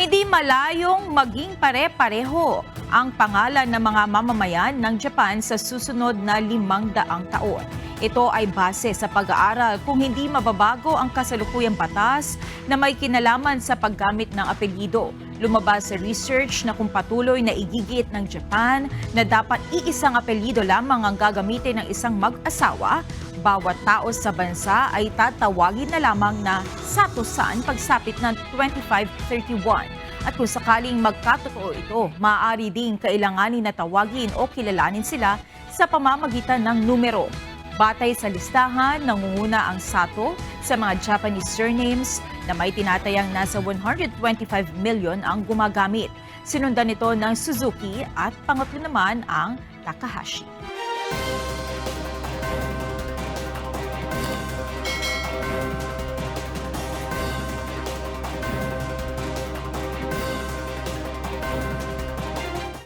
Hindi malayong maging pare-pareho ang pangalan ng mga mamamayan ng Japan sa susunod na limang daang taon. Ito ay base sa pag-aaral kung hindi mababago ang kasalukuyang batas na may kinalaman sa paggamit ng apelyido. Lumabas sa research na kung patuloy na igigit ng Japan na dapat iisang apelyido lamang ang gagamitin ng isang mag-asawa, bawat tao sa bansa ay tatawagin na lamang na satusan pagsapit ng 2531. At kung sakaling magkatotoo ito, maaari ding kailanganin na tawagin o kilalanin sila sa pamamagitan ng numero. Batay sa listahan, nangunguna ang Sato sa mga Japanese surnames na may tinatayang nasa 125 million ang gumagamit. Sinundan nito ng Suzuki at pangatlo naman ang Takahashi.